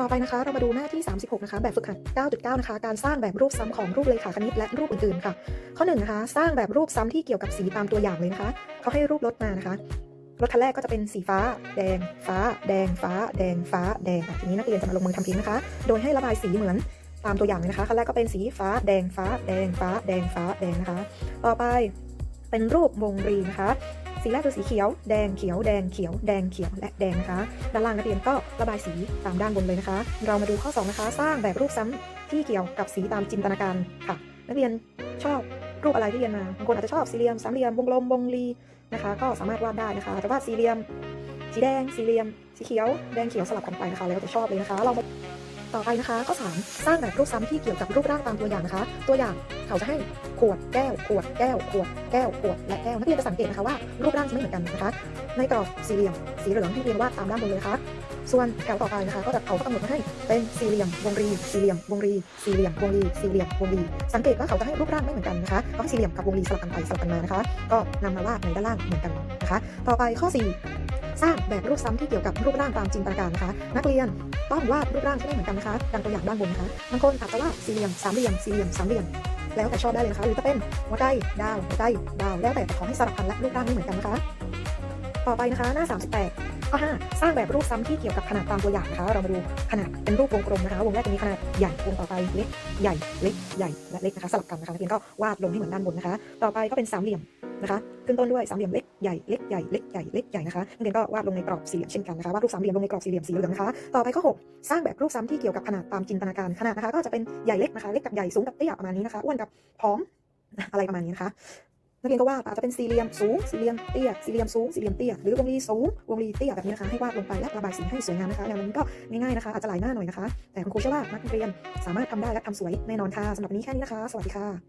ต่อไปนะคะ เรามาดูหน้าที่ 36 นะคะ แบบฝึกหัด 9.9 นะคะ การสร้างแบบรูปซ้ำของรูปเลขาคณิตและรูปอื่นๆ ค่ะ ข้อ1นะคะ สร้างแบบรูปซ้ำที่เกี่ยวกับสีตามตัวอย่างเลยนะคะ เขาให้รูปรถมานะคะ รถคันแรกก็จะเป็นสีฟ้า แดง ฟ้า แดง ฟ้า แดง ฟ้า แดงอะทีนี้นักเรียนจะมาลงมือทำทิ้งนะคะ โดยให้ระบายสีเหมือนตามตัวอย่างเลยนะคะ คันแรกก็เป็นสีฟ้า แดง ฟ้า แดง ฟ้า แดง ฟ้า แดงนะคะ ต่อไปเป็นรูปวงรีนะคะ สีแรกคือสีเขียว แดงเขียว แดงเขียว แดงเขียว และแดงนะคะ ด้านล่างนักเรียนก็ระบายสีตามด้านบนเลยนะคะ เรามาดูข้อ 2 นะคะ สร้างแบบรูปซ้ำที่เกี่ยวกับสีตามจินตนาการค่ะ นักเรียนชอบรูปอะไรที่เรียนมา บางคนอาจจะชอบสี่เหลี่ยม สามเหลี่ยม วงกลม วงรีนะคะ ก็สามารถวาดได้นะคะจะวาดสี่เหลี่ยม สีแดง สี่เหลี่ยม สีเขียว แดงเขียวสลับกันไปนะคะ แล้วแต่ชอบเลยนะคะ เรามา ต่อไปนะคะ ข้อ 3 สร้างแบบรูปซ้ำที่เกี่ยวกับรูปร่างตามตัวอย่างนะคะ ตัวอย่างเขาจะให้ขวดแก้วขวดแก้วขวดแก้วขวดและแก้วนักเรียนจะสังเกตนะคะว่ารูปร่างจะไม่เหมือนกันนะคะ ในกรอบสี่เหลี่ยมสีเหลืองที่เรียนวาดตามด้านบนเลยนะคะส่วนแถวต่อไปนะคะ ก็จะเขาก็กำหนดมาให้เป็นสี่เหลี่ยมวงรีสี่เหลี่ยมวงรีสี่เหลี่ยมวงรีสี่เหลี่ยมวงรีสังเกตว่าเขาจะให้รูปร่างไม่เหมือนกันนะคะเขาให้สี่เหลี่ยมกับวงรีสลับกันไปสลับกันมานะคะ ก็นำมาวาดในด้านล่างเหมือนกันนะคะ ต่อไปข้อ 4 สร้างแบบรูปซ้ำที่เกี่ยวกับรูปร่างตามจินตนาการนะคะ นักเรียนต้องวาดรูปร่างที่ไม่เหมือนกันนะคะดังตัวอย่างด้านบนนะคะบางคนอาจจะวาดสี่เหลี่ยมสามเหลี่ยมสี่เหลี่ยมสามเหลี่ยมแล้วแต่ชอบได้เลยนะคะหรือจะเป็นหัวใจดาวหัวใจดาวแล้วแต่ขอให้สลับพันและรูปร่างไม่เหมือนกันนะคะ ต่อไปนะคะ หน้า 38ข้อ5สร้างแบบรูปซ้ำที่เกี่ยวกับขนาดตามตัวอย่างนะคะ เรามาดูขนาดเป็นรูปวงกลมนะคะ วงแรกจะมีขนาดใหญ่ วงต่อไปเล็ก ใหญ่ เล็ก ใหญ่ และเล็กนะคะ สลับกันนะคะนักเรียนก็วาดลงให้เหมือนด้านบนนะคะ ต่อไปก็เป็นสามเหลี่ยมนะคะขึ้นต้นด้วยสามเหลี่ยมเล็กใหญ่เล็กใหญ่เล็กใหญ่เล็กใหญ่นะคะนักเรียนก็วาดลงในกรอบสี่เหลี่ยมเช่นกันนะคะวาดรูปสามเหลี่ยมลงในกรอบสี่เหลี่ยมสีเหลืองนะคะต่อไปข้อ6สร้างแบบรูปซ้ำที่เกี่ยวกับขนาดตามจินตนาการขนาดนะคะ ก็จะเป็นใหญ่เล็กนะคะเล็กกับใหญ่สูงกับเตี้ยประมาณนี้นะคะอ้วนกับผอมอะไรประมาณนี้นะคะ นักเรียนก็วาดอาจจะเป็นสี่เหลี่ยมสูงสี่เหลี่ยมเตี้ยสี่เหลี่ยมสูงสี่เหลี่ยมเตี้ยหรือวงรีสูงวงรีเตี้ยแบบนี้นะคะให้วาดลงไปและระบายสีให้สวยงามนะคะอย่างนี้ก็ง่ายๆนะคะอาจจะหลายหน้าหน่อยนะคะ แต่คุณครูเชื่อว่านักเรียนสามารถทำได้และทำสวยแน่นอนค่ะสำหรับวันนี้แค่นี้นะคะ สวัสดีค่ะ